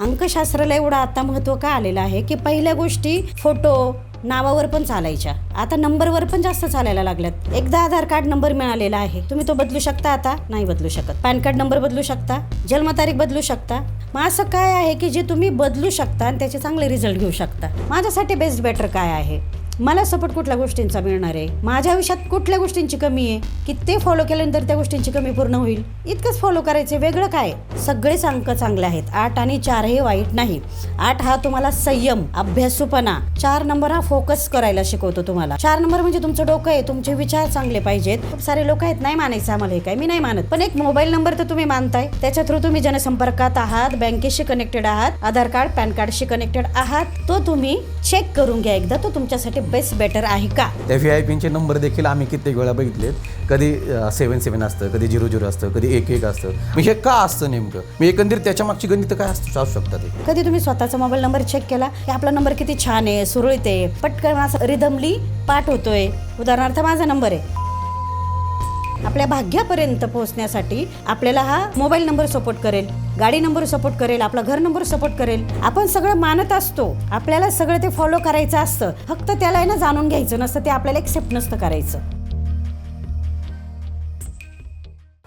अंकशास्त्राला एवढं आता महत्त्व का आलेलं आहे की पहिल्या गोष्टी फोटो नावावर पण चालायच्या. आता नंबरवर पण जास्त चालायला लागल्यात. एकदा आधार कार्ड नंबर मिळालेला आहे. तुम्ही तो बदलू शकता आता? नाही बदलू शकत. पॅन कार्ड नंबर बदलू शकता? जन्मतारीख बदलू शकता? मग असं काय आहे की जे तुम्ही बदलू शकता आणि त्याचे चांगले रिझल्ट घेऊ शकता? माझ्यासाठी बेस्ट बेटर काय आहे? मला सपोर्ट कुठल्या गोष्टींचा मिळणार आहे? माझ्या आयुष्यात कुठल्या गोष्टींची कमी आहे? की ते फॉलो केल्यानंतर त्या गोष्टींची कमी पूर्ण होईल? इतकंच फॉलो करायचे वेगळं काय? सगळेच अंक चांगले आहेत. आठ आणि चार हे वाईट नाही. आठ हा तुम्हाला संयम अभ्यासूपणा. चार नंबर हा फोकस करायला शिकवतो तुम्हाला. चार नंबर म्हणजे तुमचं डोकं आहे तुमचे विचार चांगले पाहिजेत. खूप सारे लोक आहेत नाही मानायचं आम्हाला हे काय? मी नाही मानत. पण एक मोबाईल नंबर तर तुम्ही मानताय. त्याच्या थ्रू तुम्ही जनसंपर्कात आहात बँकेशी कनेक्टेड आहात आधार कार्ड पॅन कार्डशी कनेक्टेड आहात. तो तुम्ही चेक करून घ्या एकदा. तो तुमच्यासाठी बेस्ट बेटर आहे का? त्या व्ही आय पीचे नंबर देखील आम्ही कित्येक वेळा बघितलेत. कधी सेवन सेवन असतं कधी झिरो झिरो असतं कधी एक एक असतं. मग हे का असतं नेमकं? मी एकंदरीत त्याच्या मागची गणित काय असू असू शकतात कधी तुम्ही स्वतःचा मोबाईल नंबर चेक केला? की आपला नंबर किती छान आहे सुरळीत आहे. पटकन असं रिदमली पाठ होतोय. उदाहरणार्थ माझा नंबर आहे. आपल्या भाग्यापर्यंत पोहोचण्यासाठी आपल्याला हा मोबाईल नंबर सपोर्ट करेल. गाडी नंबर सपोर्ट करेल आपला घर नंबर सपोर्ट करेल. आपण सगळं मानत असतो. आपल्याला सगळं ते फॉलो करायचं असतं. फक्त त्याला आहे ना जाणून घ्यायचं नसतं ते आपल्याला एक्सेप्ट नसतं करायचं.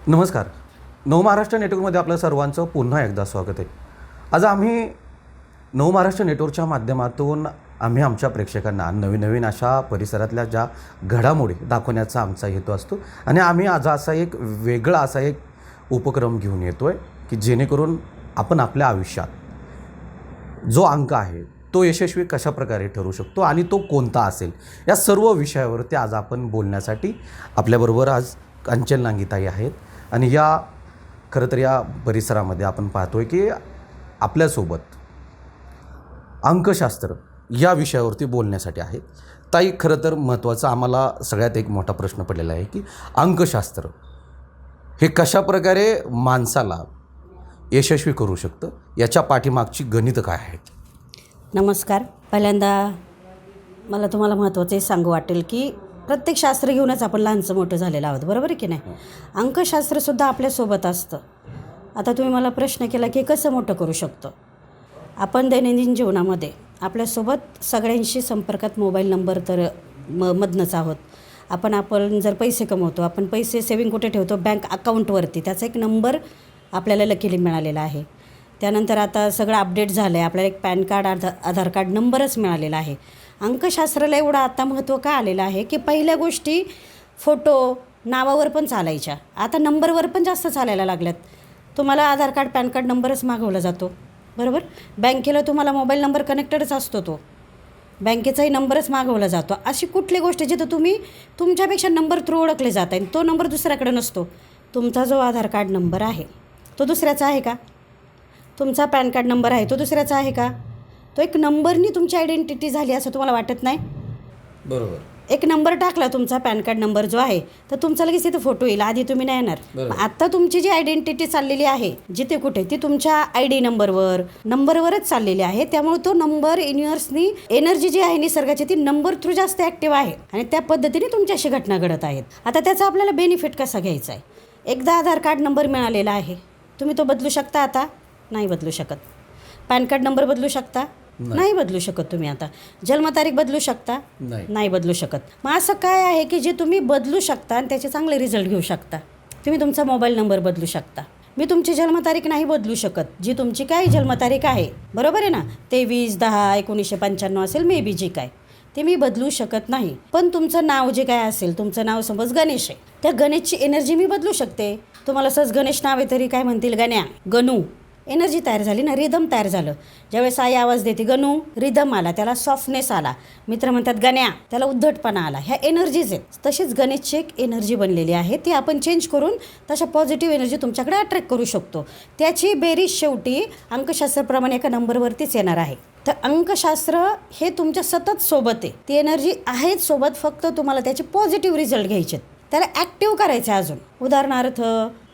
नमस्कार. नव महाराष्ट्र नेटवर्कमध्ये आपलं सर्वांचं पुन्हा एकदा स्वागत आहे. आज आम्ही नव महाराष्ट्र नेटवर्कच्या माध्यमातून आम्ही आमच्या प्रेक्षकांना नवीन नवीन अशा परिसरातल्या ज्या घडामोडी दाखवण्याचा आमचा हेतू असतो. आणि आम्ही आज असा एक वेगळा असा एक उपक्रम घेऊन येतो आहे की जेणेकरून आपण आपल्या आयुष्यात जो अंक आहे तो यशस्वी कशा प्रकारे ठरू शकतो आणि तो कोणता असेल या सर्व विषयावरती आज आपण बोलण्यासाठी आपल्याबरोबर आज कंचन नांगीताई आहेत. आणि या खरं तर या परिसरामध्ये आपण पाहतो आहे की आपल्यासोबत अंकशास्त्र या विषयावरती बोलण्यासाठी आहे. ताई खरं तर महत्त्वाचा आम्हाला सगळ्यात एक मोठा प्रश्न पडलेला आहे की अंकशास्त्र हे कशा प्रकारे माणसाला यशस्वी करू शकतं? याच्या पाठीमागची गणितं काय आहेत? नमस्कार. पहिल्यांदा मला तुम्हाला महत्त्वाचं हे सांगू वाटेल की प्रत्येक शास्त्र घेऊनच आपण लहानचं मोठं झालेलं आहोत. बरोबर आहे की नाही? अंकशास्त्रसुद्धा आपल्यासोबत असतं. आता तुम्ही मला प्रश्न केला की हे कसं मोठं करू शकतो? आपण दैनंदिन जीवनामध्ये आपल्यासोबत सगळ्यांशी संपर्कात मोबाईल नंबर तर म मधनंच आहोत. आपण आपण जर पैसे कमवतो आपण पैसे सेविंग कुठे ठेवतो? बँक अकाउंटवरती. त्याचा एक नंबर आपल्याला लकीली मिळालेला आहे. त्यानंतर आता सगळं अपडेट झालं आहे आपल्याला एक PAN card Aadhaar Aadhaar card नंबरच मिळालेला आहे. अंकशास्त्राला एवढं आता महत्त्व का आलेलं आहे की पहिल्या गोष्टी फोटो नावावर पण चालायच्या. आता नंबरवर पण जास्त चालायला लागल्यात. तुम्हाला आधार कार्ड पॅन कार्ड नंबरच मागवला जातो. बरोबर? बँकेला तुम्हाला मोबाईल नंबर कनेक्टेडच असतो तो. बँकेचाही नंबरच मागवला जातो. अशी कुठली गोष्ट जिथं तुम्ही तुमच्यापेक्षा नंबर थ्रू ओळखले जात आहे तो नंबर दुसऱ्याकडे नसतो? तुमचा जो आधार कार्ड नंबर आहे. तो दुसऱ्याचा आहे का? तुमचा पॅन कार्ड नंबर आहे तो दुसऱ्याचा आहे का? तो एक नंबरनी तुमची आयडेंटिटी झाली असं तुम्हाला वाटत नाही? बरोबर. एक नंबर टाकला तुमचा पॅन कार्ड नंबर जो आहे तर तुमचा लगेच तिथं फोटो येईल आधी तुम्ही नाही येणार. आता तुमची जी आयडेंटिटी चाललेली आहे जिथे कुठे ती तुमच्या आय डी नंबरवर नंबरवरच चाललेली आहे. त्यामुळे तो नंबर युनिव्हर्सनी एनर्जी जी आहे निसर्गाची ती नंबर थ्रू जास्त ॲक्टिव्ह आहे आणि त्या पद्धतीने तुमच्याशी घटना घडत आहेत. आता त्याचा आपल्याला बेनिफिट कसा घ्यायचा आहे? एकदा आधार कार्ड नंबर मिळालेला आहे. तुम्ही तो बदलू शकता आता? नाही बदलू शकत. पॅन कार्ड नंबर बदलू शकता? नाही. बदलू शकत तुम्ही आता. जन्मतारीख बदलू शकता? नाही. नाही बदलू शकत. मग असं काय आहे की जे तुम्ही बदलू शकता आणि त्याचे चांगले रिझल्ट घेऊ शकता? तुम्ही तुमचा मोबाईल नंबर बदलू शकता. मी तुमची जन्मतारीख नाही बदलू शकत. जी तुमची काय जन्मतारीख आहे. बरोबर आहे ना? तेवीस दहा एकोणीसशे पंच्याण्णव असेल मे बी जी काय. ते मी बदलू शकत नाही. पण तुमचं नाव जे काय असेल तुमचं नाव समज गणेश आहे त्या गणेशची एनर्जी मी बदलू शकते. तुम्हाला सहज गणेश नाव आहे तरी काय म्हणतील गण्या? गणू. एनर्जी तयार झाली ना रिदम तयार झालं. ज्यावेळेस आई आवाज देते गणू रिदम आला त्याला सॉफ्टनेस आला. मित्र म्हणतात गण्या त्याला उद्धटपणा आला. ह्या एनर्जीज आहेत. तशीच गणेशची एक एनर्जी बनलेली आहे. ती आपण चेंज करून तशा पॉझिटिव्ह एनर्जी तुमच्याकडे अट्रॅक्ट करू शकतो. त्याची बेरीज शेवटी अंकशास्त्राप्रमाणे एका नंबरवरतीच येणार आहे. तर अंकशास्त्र हे तुमच्या सतत सोबत आहे. ती एनर्जी आहेच सोबत फक्त तुम्हाला त्याचे पॉझिटिव्ह रिझल्ट घ्यायचे त्याला ॲक्टिव्ह करायचं आहे अजून. उदाहरणार्थ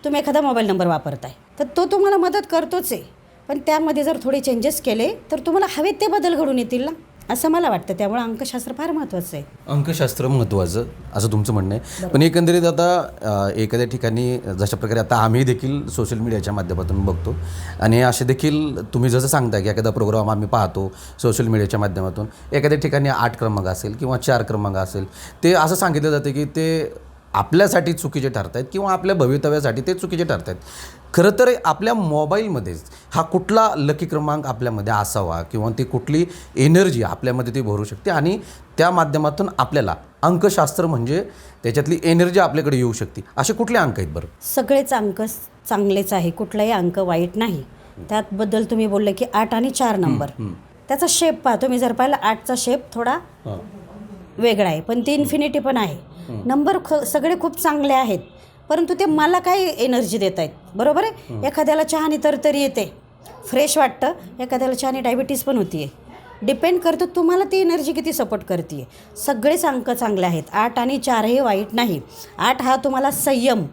तुम्ही एखादा मोबाईल नंबर वापरताय. तर तो तुम्हाला मदत करतोच आहे. पण त्यामध्ये जर थोडे चेंजेस केले तर तुम्हाला हवेत ते बदल घडून येतील ना. असं मला वाटतं. त्यामुळे अंकशास्त्र फार महत्त्वाचं आहे. अंकशास्त्र महत्त्वाचं असं तुमचं म्हणणं आहे. पण एकंदरीत आता एखाद्या ठिकाणी जशा प्रकारे आता आम्ही देखील सोशल मीडियाच्या माध्यमातून बघतो. आणि असे देखील तुम्ही जसं सांगता की एखादा प्रोग्राम आम्ही पाहतो सोशल मीडियाच्या माध्यमातून. एखाद्या ठिकाणी आठ क्रमांक असेल किंवा चार क्रमांक असेल ते असं सांगितलं जातं की ते आपल्यासाठी चुकीचे ठरत आहेत किंवा आपल्या भवितव्यासाठी ते चुकीचे ठरत आहेत खरं तर आपल्या मोबाईलमध्येच हा कुठला लकी क्रमांक आपल्यामध्ये असावा किंवा ती कुठली एनर्जी आपल्यामध्ये ती भरू शकते आणि त्या माध्यमातून आपल्याला अंकशास्त्र म्हणजे त्याच्यातली एनर्जी आपल्याकडे येऊ शकते. असे कुठले अंक आहेत बरं? सगळेच अंक चांगलेच आहे. कुठलाही अंक वाईट नाही. त्याबद्दल तुम्ही बोलले की आठ आणि चार नंबर. त्याचा शेप पहा. तुम्ही जर पाहिलं आठचा शेप थोडा वेगळा आहे पण ते इन्फिनिटी पण आहे. नंबर ख सगळे खूप चांगले आहेत. परंतु ते मला काय एनर्जी देत आहेत. बरोबर आहे? एखाद्याला चहाने तर तरी येते. फ्रेश वाटतं. एखाद्याला चहाने डायबिटीस पण होती आहे डिपेंड करतं तुम्हाला ती एनर्जी किती सपोर्ट करते आहे सगळेच अंक चांगले आहेत. आठ आणि चार हे वाईट नाही. आठ हा तुम्हाला संयम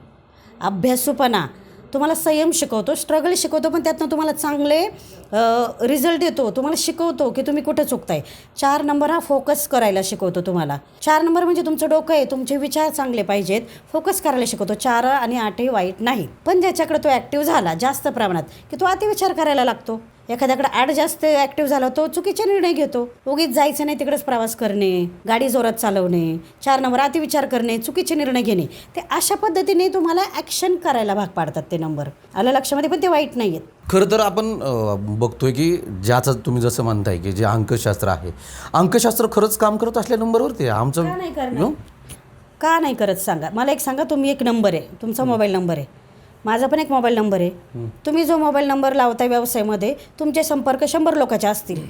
अभ्यासूपणा तुम्हाला संयम शिकवतो स्ट्रगल शिकवतो पण त्यातनं तुम्हाला चांगले रिझल्ट देतो तुम्हाला शिकवतो की तुम्ही कुठे चुकताय. चार नंबर हा फोकस करायला शिकवतो तुम्हाला. चार नंबर म्हणजे तुमचं डोकं आहे तुमचे विचार चांगले पाहिजेत. फोकस करायला शिकवतो. चार आणि आठही वाईट नाही. पण ज्याच्याकडे तो ॲक्टिव्ह झाला जास्त प्रमाणात की तो अतिविचार करायला लागतो. एखाद्याकडे आठ जास्त ॲक्टिव्ह झाला तो चुकीचे निर्णय घेतो. उगीच जायचं नाही तिकडेच प्रवास करणे गाडी जोरात चालवणे चार नंबर अतिविचार करणे चुकीचे निर्णय घेणे. ते अशा पद्धतीने तुम्हाला ॲक्शन करायला भाग पाडतात ते नंबर आलं लक्षामध्ये पण ते वाईट नाही आहेत खरं तर आपण बघतोय की ज्याचं तुम्ही जसं म्हणताय की जे अंकशास्त्र आहे. अंकशास्त्र खरंच काम करत असल्या नंबरवरती. आमचं नाही करणार? का नाही करत सांगा? मला एक सांगा तुम्ही एक नंबर आहे. तुमचा मोबाईल नंबर आहे. माझा पण एक मोबाईल नंबर आहे. तुम्ही जो मोबाईल नंबर लावताय व्यवसायामध्ये तुमचे संपर्क शंभर लोकांचे असतील.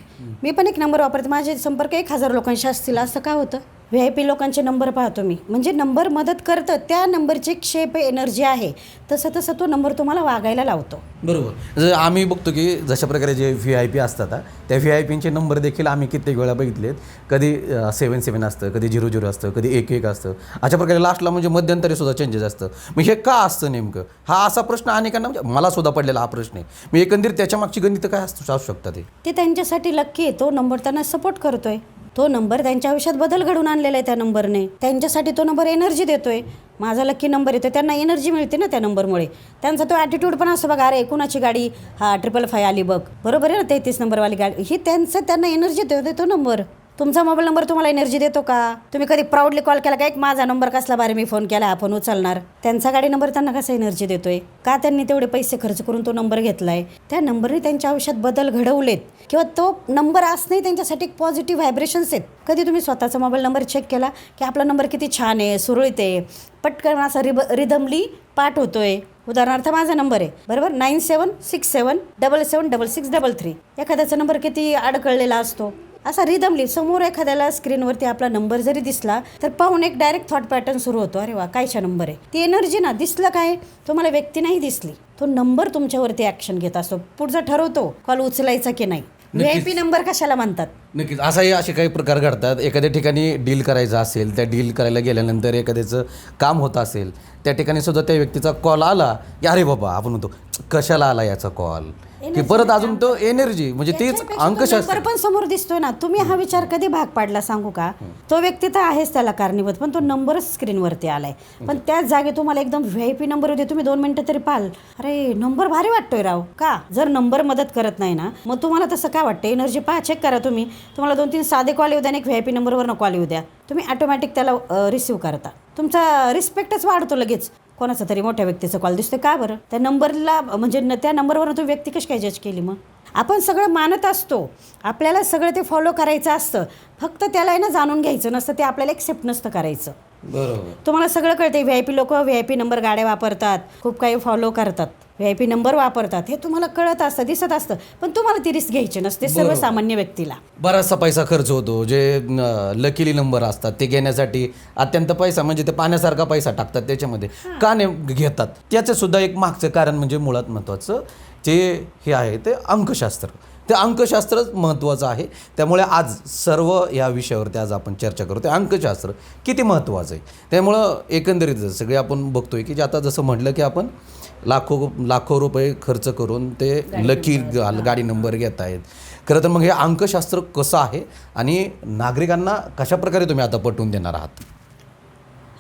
मी पण एक नंबर वापरते. माझे संपर्क एक हजार लोकांशी असतील. असं का होतं? व्ही आय पी लोकांचे नंबर पाहतो मी. म्हणजे नंबर मदत करतं त्या नंबरची एक शेप एनर्जी आहे. तसं तसं तो नंबर तुम्हाला वागायला लावतो. बरोबर. जर आम्ही बघतो की जशा प्रकारे जे व्ही आय पी असतात त्या व्ही आय पींचे नंबर देखील आम्ही कित्येक वेळा बघितलेत. कधी सेवन सेवन असतं कधी झिरो झिरो असतं कधी एक एक असतं. अशा प्रकारे लास्टला म्हणजे मध्यंतरी सुद्धा चेंजेस असतं. मग हे का असतं नेमकं? हा असा प्रश्न अनेकांना म्हणजे मला सुद्धा पडलेला हा प्रश्न आहे. मी एकंदरीत त्याच्या मागची गणितं काय असू शकतात ते ते त्यांच्यासाठी लक्की आहे. तो नंबर त्यांना सपोर्ट करतोय. तो नंबर त्यांच्या आयुष्यात बदल घडून आणलेला आहे त्या नंबरने. त्यांच्यासाठी तो नंबर एनर्जी देतोय. माझा लक्की नंबर येतो त्यांना एनर्जी मिळते ना त्या नंबरमुळे. त्यांचा तो ॲटिट्यूड पण असतो बघा अरे कुणाची गाडी हा ट्रिपल फाय आली बघ. बरोबर आहे ना तेहतीस नंबरवाली गाडी. ही त्यांचं त्यांना एनर्जी देतो तो नंबर. तुमचा मोबाईल नंबर तुम्हाला एनर्जी देतो का? तुम्ही कधी प्राऊडली कॉल केला का? एक माझा नंबर कसला बारे मी फोन केला आपण उचलणार. त्यांचा गाडी नंबर त्यांना कसा एनर्जी देतोय? का त्यांनी तेवढे पैसे खर्च करून तो नंबर घेतलाय? त्या नंबरने त्यांच्या आयुष्यात बदल घडवलेत. किंवा तो नंबर असणे त्यांच्यासाठी एक पॉझिटिव्ह व्हायब्रेशन्स आहेत. कधी तुम्ही स्वतःचा मोबाईल नंबर चेक केला की आपला नंबर किती छान आहे सुरळीत आहे पटकन असा रिब रिदमली पाठ होतोय. उदाहरणार्थ माझा नंबर आहे बरोबर? Nine seven six seven double seven double six double three एखाद्याचा नंबर किती अडकळलेला असतो असा रिदमली समोर एखाद्याला स्क्रीनवरती आपला नंबर जरी दिसला तर पाहून एक डायरेक्ट थॉट पॅटर्न सुरू होतो. अरे वा कायच्या नंबर आहे? ती एनर्जी ना दिसलं काय? तुम्हाला व्यक्ती नाही दिसली. तो नंबर तुमच्यावरती ॲक्शन घेत असतो. पुढचा ठरवतो कॉल उचलायचा की नाही. व्ही आय पी नंबर कशाला म्हणतात? नक्कीच. असाही असे काही प्रकार घडतात. एखाद्या ठिकाणी डील करायचं असेल त्या डील करायला गेल्यानंतर एखाद्याचं काम होत असेल त्या ठिकाणी सुद्धा त्या व्यक्तीचा कॉल आला. की अरे बाबा आपण म्हणतो कशाला आला याचा कॉल की परत अजून तो एनर्जी म्हणजे तीच त्याच्यापेक्षा तो अंकशास्त्र. नंबर पण समोर दिसतोय ना. तुम्ही हा विचार कधी भाग पाडला सांगू का? तो व्यक्ती तर आहेच त्याला कारणीभूत पण तो नंबरच स्क्रीनवरती आलाय. पण त्याच जागी तुम्हाला एकदम व्ही पी नंबर होते तुम्ही दोन मिनिटं तरी पाल अरे नंबर भारी वाटतोय राव. का? जर नंबर मदत करत नाही ना मग तुम्हाला तसं काय वाटतं एनर्जी पहा चेक करा तुम्ही. तुम्हाला दोन तीन साधे कॉल येऊ द्या आणि एक व्ही पी नंबरवरनं कॉल येऊ द्या. तुम्ही ऑटोमॅटिक त्याला रिसिव्ह करता. तुमचा रिस्पेक्टच वाढतो लगेच. कोणाचा तरी मोठ्या व्यक्तीचा कॉल दिसतोय. का बरं? त्या नंबरला म्हणजे न- त्या नंबरवर तुम्ही व्यक्ती कशी काय जज केली मग? आपण सगळं मानत असतो. आपल्याला सगळं ते फॉलो करायचं असतं. फक्त त्याला आहे ना जाणून घ्यायचं नसतं ते आपल्याला एक्सेप्ट नसतं करायचं. बरोबर. तुम्हाला सगळं कळते व्ही आय पी लोक व्ही आय पी नंबर गाड्या वापरतात. खूप काही फॉलो करतात. व्ही आय पी नंबर वापरतात हे तुम्हाला कळत असतं दिसत असतं पण तुम्हाला ती रिस्क घ्यायची नसते सर्वसामान्य व्यक्तीला. बराचसा पैसा खर्च होतो जे लकीली नंबर असतात ते घेण्यासाठी अत्यंत पैसा म्हणजे ते पाण्यासारखा पैसा टाकतात त्याच्यामध्ये का नेम घेतात? त्याचं सुद्धा एक मागचं कारण म्हणजे मुळात महत्त्वाचं जे हे आहे ते अंकशास्त्र. ते अंकशास्त्रच महत्त्वाचं आहे. त्यामुळे आज सर्व या विषयावरती आज आपण चर्चा करू. ते अंकशास्त्र किती महत्त्वाचं आहे? त्यामुळं एकंदरीत सगळे आपण बघतोय की जे आता जसं म्हटलं की आपण लाखो लाखो रुपये खर्च करून ते लकी गाडी नंबर घेत आहेत खरं तर मग हे अंकशास्त्र कसं आहे? आणि नागरिकांना कशाप्रकारे तुम्ही आता पटवून देणार आहात?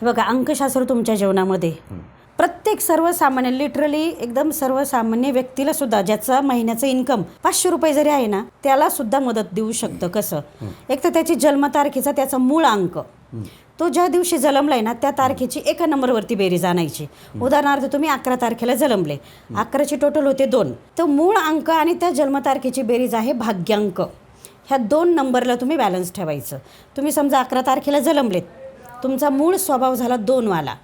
हे बघा अंकशास्त्र तुमच्या जीवनामध्ये प्रत्येक सर्वसामान्य लिटरली एकदम सर्वसामान्य व्यक्तीला सुद्धा ज्याचा महिन्याचं इन्कम पाचशे रुपये जरी आहे ना त्याला सुद्धा मदत देऊ शकतं. कसं? एक तर त्याची जन्मतारखेचा त्याचा मूळ अंक. तो ज्या दिवशी जन्मलाय ना त्या तारखेची एका नंबरवरती बेरीज आणायची. उदाहरणार्थ तुम्ही अकरा तारखेला जन्मले. अकराची टोटल होते दोन. तर मूळ अंक आणि त्या जन्मतारखेची बेरीज आहे भाग्यांक. ह्या दोन नंबरला तुम्ही बॅलन्स ठेवायचं. तुम्ही समजा अकरा तारखेला जन्मलेत. तुमचा मूळ स्वभाव झाला दोनवाला.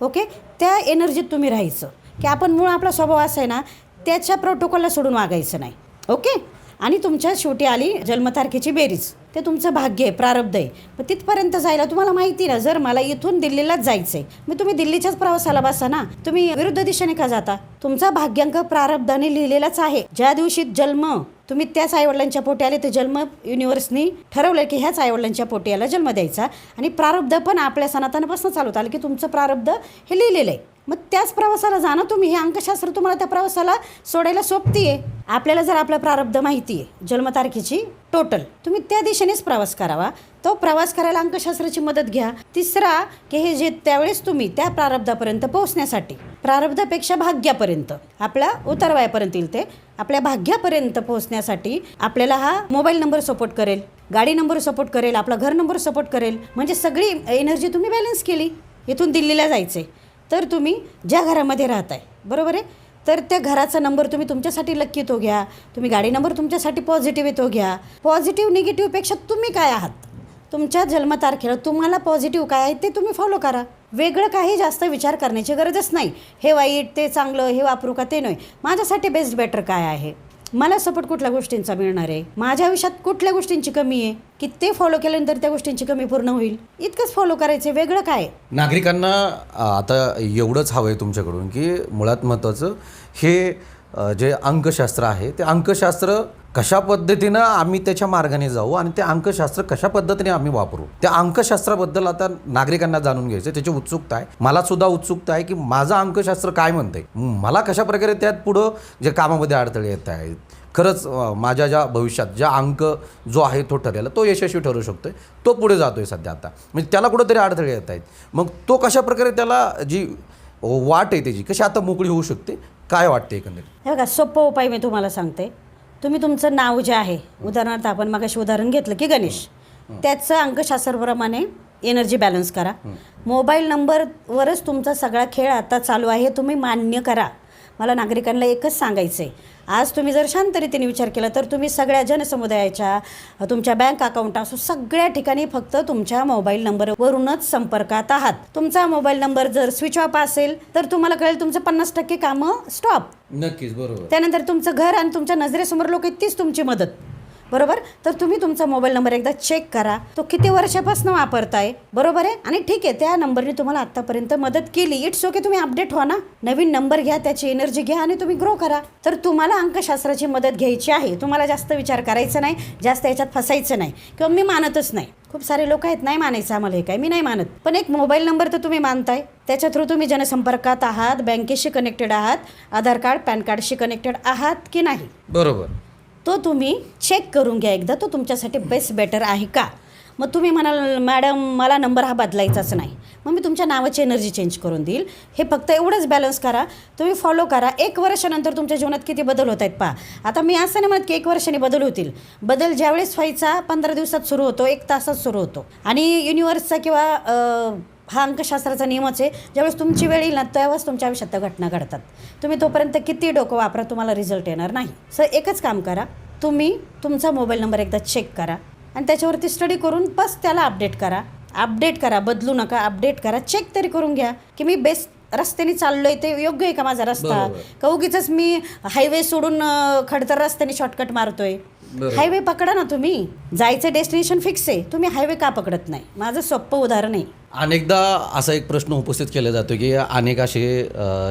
ओके? त्या एनर्जीत तुम्ही राहायचं. की आपण मूळ आपला स्वभाव असा आहे ना त्याच्या प्रोटोकॉलला सोडून वागायचं नाही. ओके? आणि तुमच्या शेवटी आली जन्मतारखेची बेरीज. ते तुमचं भाग्य आहे प्रारब्ध आहे. मग तिथपर्यंत जायला तुम्हाला माहिती ना जर मला इथून दिल्लीलाच जायचं आहे मग तुम्ही दिल्लीच्याच प्रवासाला बसा ना. तुम्ही विरुद्ध दिशेने का जाता? तुमचा भाग्यांक प्रारब्धाने लिहिलेलाच आहे. ज्या दिवशी जन्म तुम्ही त्याच आईवडिलांच्या पोटी आले ते जन्म युनिव्हर्सनी ठरवलं की ह्याच आईवडिलांच्या पोटी याला जन्म द्यायचा. आणि प्रारब्ध पण आपल्या सनातनापासून चालवत आलं की तुमचं प्रारब्ध हे लिहिलेलं आहे. मग त्याच प्रवासाला जाणं तुम्ही. हे अंकशास्त्र तुम्हाला त्या प्रवासाला सोडायला सोपती आहे. आपल्याला जर आपलं प्रारब्ध माहिती आहे जन्मतारखेची टोटल तुम्ही त्या दिशेनेच प्रवास करावा. तो प्रवास करायला अंकशास्त्राची मदत घ्या. तिसरा की हे जे त्यावेळेस तुम्ही त्या प्रारब्धापर्यंत पोहोचण्यासाठी प्रारब्धापेक्षा भाग्यापर्यंत आपल्या उतरवायापर्यंत येईल ते आपल्या भाग्यापर्यंत पोहोचण्यासाठी आपल्याला हा मोबाईल नंबर सपोर्ट करेल गाडी नंबर सपोर्ट करेल आपला घर नंबर सपोर्ट करेल म्हणजे सगळी एनर्जी तुम्ही बॅलन्स केली. इथून दिल्लीला जायचे तर तुम्ही ज्या घरामध्ये राहताय बरोबर आहे? तर त्या घराचा नंबर तुम्ही तुमच्यासाठी लक्की तो घ्या. तुम्ही गाडी नंबर तुमच्यासाठी पॉझिटिव्ह तो घ्या. पॉझिटिव्ह निगेटिव्हपेक्षा तुम्ही काय आहात? तुमच्या जन्मतारखेला तुम्हाला पॉझिटिव्ह काय आहे ते तुम्ही फॉलो करा. वेगळं काही जास्त विचार करण्याची गरजच नाही. हे वाईट ते चांगलं हे वापरू का ते नाही. माझ्यासाठी बेस्ट बेटर काय आहे? मला सपोर्ट कुठल्या गोष्टींचा मिळणार आहे? माझ्या आयुष्यात कुठल्या गोष्टींची कमी आहे? की ते फॉलो केल्यानंतर त्या गोष्टींची कमी पूर्ण होईल? इतकंच फॉलो करायचं वेगळं काय नागरिकांना आता एवढंच हवं आहे तुमच्याकडून की मुळात महत्त्वाचं हे जे अंकशास्त्र आहे ते अंकशास्त्र कशा पद्धतीनं आम्ही त्याच्या मार्गाने जाऊ आणि ते अंकशास्त्र कशा पद्धतीने आम्ही वापरू? त्या अंकशास्त्राबद्दल आता नागरिकांना जाणून घ्यायचं त्याची उत्सुकता आहे. मला सुद्धा उत्सुकता आहे की माझं अंकशास्त्र काय म्हणतंय? मला कशा प्रकारे त्यात पुढं जे कामामध्ये अडथळे येत आहेत? खरंच माझ्या ज्या भविष्यात ज्या अंक जो आहे तो ठरलेला तो यशस्वी ठरू शकतो आहे तो पुढे जातो आहे सध्या आता. म्हणजे त्याला कुठंतरी अडथळे येत आहेत. मग तो कशा प्रकारे त्याला जी वाट आहे त्याची कशी आता मोकळी होऊ शकते? काय वाटते एकंदरीत? हे बघा सोपं उपाय मी तुम्हाला सांगते. तुम्ही तुमचं नाव जे आहे उदाहरणार्थ आपण मगाशी उदाहरण घेतलं की गणेश. त्याचं अंकशास्त्राप्रमाणे एनर्जी बॅलन्स करा. मोबाईल नंबरवरच तुमचा सगळा खेळ आता चालू आहे हे तुम्ही मान्य करा. मला नागरिकांना एकच सांगायचं आहे आज तुम्ही जर शांत रीतीने विचार केला तर तुम्ही सगळ्या जनसमुदायाच्या तुमच्या बँक अकाउंट असो सगळ्या ठिकाणी फक्त तुमच्या मोबाईल नंबरवरूनच संपर्कात आहात. तुमचा मोबाईल नंबर जर स्विच ऑफ असेल तर तुम्हाला कळेल तुमचं पन्नास टक्के कामं स्टॉप नक्कीच बरोबर. त्यानंतर तुमचं घर आणि तुमच्या नजरेसमोर लोक तीच तुमची मदत. बरोबर? तर तुम्ही तुमचा मोबाईल नंबर एकदा चेक करा. तो किती वर्षापासून वापरताय? बरोबर आहे? आणि ठीक आहे त्या नंबरने तुम्हाला आतापर्यंत मदत केली. इट्स ओके तुम्ही अपडेट व्हा ना. नवीन नंबर घ्या त्याची एनर्जी घ्या आणि तुम्ही ग्रो करा. तर तुम्हाला अंकशास्त्राची मदत घ्यायची आहे. तुम्हाला जास्त विचार करायचा नाही जास्त याच्यात फसायचं नाही. किंवा मी मानतच नाही. खूप सारे लोक आहेत नाही मानायचं आम्हाला हे काय मी नाही मानत. पण एक मोबाईल नंबर तर तुम्ही मानताय. त्याच्या थ्रू तुम्ही जनसंपर्कात आहात बँकेशी कनेक्टेड आहात आधार कार्ड पॅन कार्डशी कनेक्टेड आहात की नाही? बरोबर. तो तुम्ही चेक करून घ्या एकदा. तो तुमच्यासाठी बेस्ट बेटर आहे का? मग तुम्ही म्हणाल मॅडम मला नंबर हा बदलायचाच नाही. मग मी तुमच्या नावाची एनर्जी चेंज करून देईल. हे फक्त एवढंच बॅलन्स करा. तुम्ही फॉलो करा. एक वर्षानंतर तुमच्या जीवनात किती बदल होत आहेत पहा. आता मी असं नाही म्हणत की एक वर्षाने बदल होतील. बदल ज्यावेळेस व्हायचा पंधरा दिवसात सुरू होतो एक तासात सुरू होतो. आणि युनिव्हर्सचा किंवा हा अंकशास्त्राचा नियमच आहे. ज्यावेळेस तुमची वेळ येईल ना त्यावेळेस तुमच्या आयुष्यात त्या घटना घडतात. तुम्ही तोपर्यंत किती डोकं वापरा तुम्हाला रिझल्ट येणार नाही. सर एकच काम करा. तुम्ही तुमचा मोबाईल नंबर एकदा चेक करा आणि त्याच्यावरती स्टडी करून बस त्याला अपडेट करा. अपडेट करा बदलू नका अपडेट करा. चेक तरी करून घ्या की मी बेस्ट रस्त्याने चाललोय ते योग्य आहे का माझा रस्ता. का उगीच मी हायवे सोडून खडतर रस्त्याने शॉर्टकट मारतोय. हायवे पकडा ना तुम्ही. जायचं डेस्टिनेशन फिक्स आहे. तुम्ही हायवे का पकडत नाही? माझं सोपं उदाहरण आहे. अनेकदा असा एक प्रश्न उपस्थित केला जातो की अनेक असे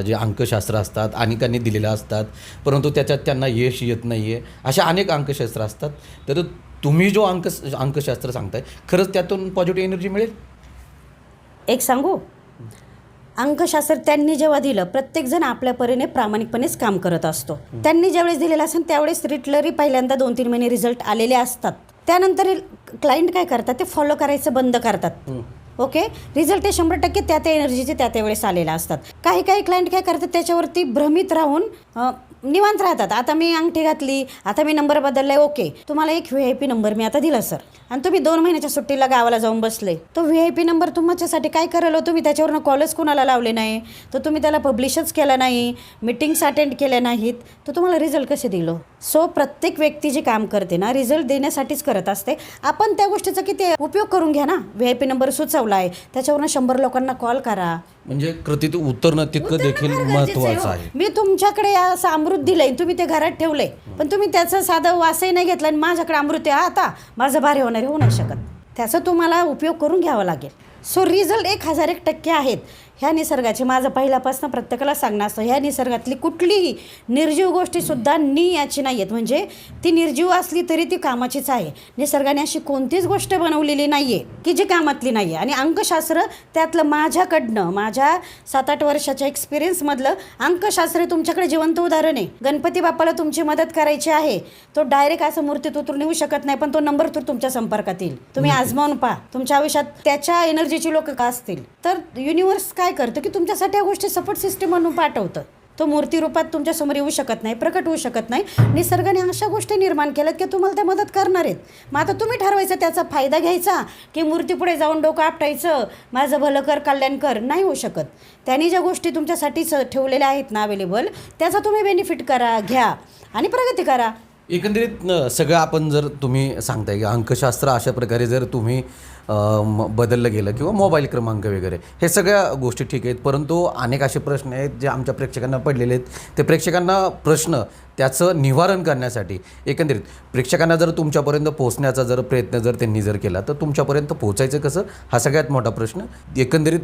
जे अंकशास्त्र असतात अनेकांनी दिलेले असतात परंतु त्याच्यात त्यांना यश येत नाही आहे अशा अनेक अंकशास्त्र असतात. तर तुम्ही जो अंक अंकशास्त्र सांगताय खरंच त्यातून पॉझिटिव्ह एनर्जी मिळेल? एक सांगू? अंकशास्त्र त्यांनी जेव्हा दिलं प्रत्येकजण आपल्या परीने प्रामाणिकपणेच काम करत असतो. त्यांनी ज्यावेळेस दिलेलं असेल त्यावेळेस रिटलरी पहिल्यांदा दोन तीन महिने रिझल्ट आलेले असतात. त्यानंतर क्लायंट काय करतात ते फॉलो करायचं बंद करतात. ओके? रिझल्ट हे शंभर टक्के त्या त्या एनर्जीचे त्या त्या वेळेस आलेले असतात. काही काही क्लायंट काय करतात त्याच्यावरती भ्रमित राहून निवांत राहतात. आता मी अंगठी घातली आता मी नंबर बदललाय ओके. तुम्हाला एक व्ही आय पी नंबर मी आता दिला सर. आणि तुम्ही दोन महिन्याच्या सुट्टीला गावाला जाऊन बसले. तो व्ही आय पी नंबर तुमच्यासाठी काय करायला हो? तुम्ही त्याच्यावरनं कॉलच कोणाला लावले नाही. तर तुम्ही त्याला पब्लिशच केलं नाही मिटिंग्स अटेंड केल्या नाहीत. तर तुम्हाला रिझल्ट कसे दिलो हो? सो प्रत्येक व्यक्ती जी काम करते ना रिझल्ट देण्यासाठीच करत असते. आपण त्या गोष्टीचा किती उपयोग करून घ्या ना? व्ही आय पी नंबर सुचवला आहे त्याच्यावरनं शंभर लोकांना कॉल करा. म्हणजे कृतीत उतरणं तितकं देखील महत्त्वाचं हो. आहे. मी तुमच्याकडे असं अमृत दिलंय तुम्ही ते घरात ठेवलंय. पण तुम्ही त्याचं साधं वासही नाही घेतलं आणि माझ्याकडे अमृत आहे आता माझं भारी होणार होऊ नाही शकत. त्याचा तुम्हाला उपयोग करून घ्यावा लागेल. सो रिझल्ट एक हजार एक टक्के आहेत. ह्या निसर्गाचे माझं पहिल्यापासून प्रत्येकाला सांगणं असतं ह्या निसर्गातली कुठलीही निर्जीव गोष्टीसुद्धा नि याची नाही आहेत म्हणजे ती निर्जीव असली तरी ती कामाचीच आहे. निसर्गाने अशी कोणतीच गोष्ट बनवलेली नाही आहे की जी कामातली नाही आहे आणि अंकशास्त्र त्यातलं माझ्याकडनं माझ्या सात आठ वर्षाच्या एक्सपिरियन्समधलं अंकशास्त्र हे तुमच्याकडे जिवंत उदाहरण आहे. गणपती बाप्पाला तुमची मदत करायची आहे. तो डायरेक्ट असं मूर्तीत उतरून येऊ शकत नाही पण तो नंबर तर तुमच्या संपर्कात येईल. तुम्ही आजमावून पहा. तुमच्या आयुष्यात त्याच्या गरजेची लोक का असतील? तर युनिव्हर्स काय करतं की तुमच्यासाठी या गोष्टी सपोर्ट सिस्टम म्हणून पाठवतं. तो मूर्ती रूपात तुमच्यासमोर येऊ शकत नाही प्रकट होऊ शकत नाही. निसर्गाने अशा गोष्टी निर्माण केल्यात की तुम्हाला त्या मदत करणार आहेत. मग आता तुम्ही ठरवायचं त्याचा फायदा घ्यायचा की मूर्ती पुढे जाऊन डोकं आपटायचं माझं भलं कर कल्याण कर नाही होऊ शकत. त्यांनी ज्या गोष्टी तुमच्यासाठी स ठेवलेल्या आहेत ना अवेलेबल त्याचा तुम्ही बेनिफिट करा घ्या आणि प्रगती करा. एकंदरीत सगळं आपण जर तुम्ही सांगताय की अंकशास्त्र अशा प्रकारे जर तुम्ही बदललं गेलं किंवा मोबाईल क्रमांक वगैरे. हे सगळ्या गोष्टी ठीक आहेत परंतु अनेक असे प्रश्न आहेत जे आमच्या प्रेक्षकांना पडलेले आहेत. ते प्रेक्षकांना प्रश्न त्याचं निवारण करण्यासाठी एकंदरीत प्रेक्षकांना जर तुमच्यापर्यंत पोहोचण्याचा जर प्रयत्न जर त्यांनी जर केला तर तुमच्यापर्यंत पोहोचायचं कसं? हा सगळ्यात मोठा प्रश्न. एकंदरीत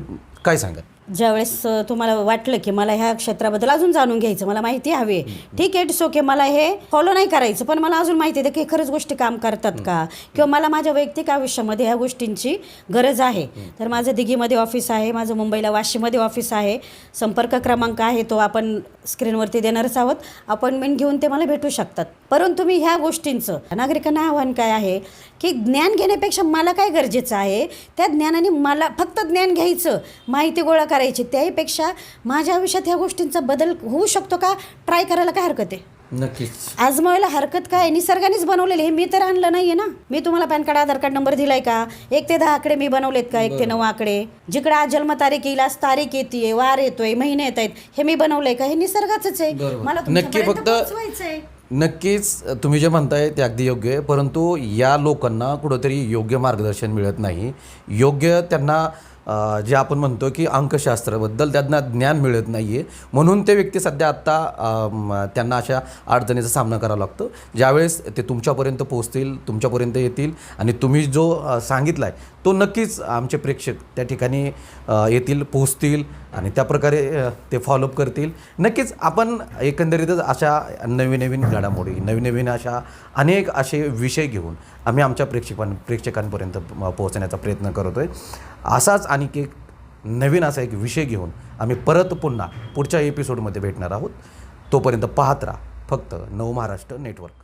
काय सांगा ज्यावेळेस तुम्हाला वाटलं की मला ह्या क्षेत्राबद्दल अजून जाणून घ्यायचं मला माहिती हवी आहे. ठीक आहे इट्स ओके मला हे फॉलो नाही करायचं पण मला अजून माहिती आहे की खरंच गोष्टी काम करतात का? किंवा मला माझ्या वैयक्तिक आयुष्यामध्ये ह्या गोष्टींची गरज आहे. तर माझं दिघीमध्ये ऑफिस आहे माझं मुंबईला वाशीमध्ये ऑफिस आहे. संपर्क क्रमांक आहे तो आपण स्क्रीनवरती देणारच आहोत. अपॉइंटमेंट घेऊन ते मला भेटू शकतात. परंतु मी ह्या गोष्टींचं नागरिकांना आव्हान काय आहे की ज्ञान घेण्यापेक्षा मला काय गरजेचं आहे? त्या ज्ञानाने मला फक्त ज्ञान घ्यायचं माहिती गोळा करायची त्याहीपेक्षा माझ्या आयुष्यात ह्या गोष्टींचा बदल होऊ शकतो का? ट्राय करायला काय हरकत आहे? नक्कीच. आजमावायला हरकत काय? निसर्गानेच बनवलेले हे. मी तर आणलं नाहीये ना. मी तुम्हाला PAN card Aadhaar card number दिलाय का? एक ते दहा आकडे मी बनवलेत का? एक ते नऊ आकडे. जिकडे आज जन्मतारीख येईल आज तारीख येते वार येतोय महिने येत आहेत हे मी बनवलंय का? हे निसर्गाचंच आहे. बरोबर. मला नक्की तुमच्यापर्यंत फक्त- पोहोचवायचंय. नक्कीच तुम्ही जे म्हणताय ते अगदी योग्य आहे. परंतु या लोकांना कुठंतरी योग्य मार्गदर्शन मिळत नाही. योग्य त्यांना जे आपण म्हणतो की अंकशास्त्राबद्दल त्यांना ज्ञान मिळत नाही आहे म्हणून ते व्यक्ती सध्या आत्ता त्यांना अशा अडचणीचा सामना करावा लागतो. ज्यावेळेस ते तुमच्यापर्यंत पोहोचतील तुमच्यापर्यंत येतील आणि तुम्ही जो सांगितला आहे तो नक्कीच आमचे प्रेक्षक त्या ठिकाणी येतील पोहोचतील आणि त्या प्रकारे ते फॉलोअप करतील. नक्कीच आपण एकंदरीतच अशा नवीन नवीन घडामोडी नवीन नवीन अशा अनेक असे विषय घेऊन आम्ही आमच्या प्रेक्षकां प्रेक्षकांपर्यंत पोहोचण्याचा प्रयत्न करतो आहे असाच आणखी एक नवीन असा एक विषय घेऊन आम्ही परत पुन्हा पुढच्या एपिसोडमध्ये भेटणार आहोत. तोपर्यंत पाहत राहा फक्त नव महाराष्ट्र नेटवर्क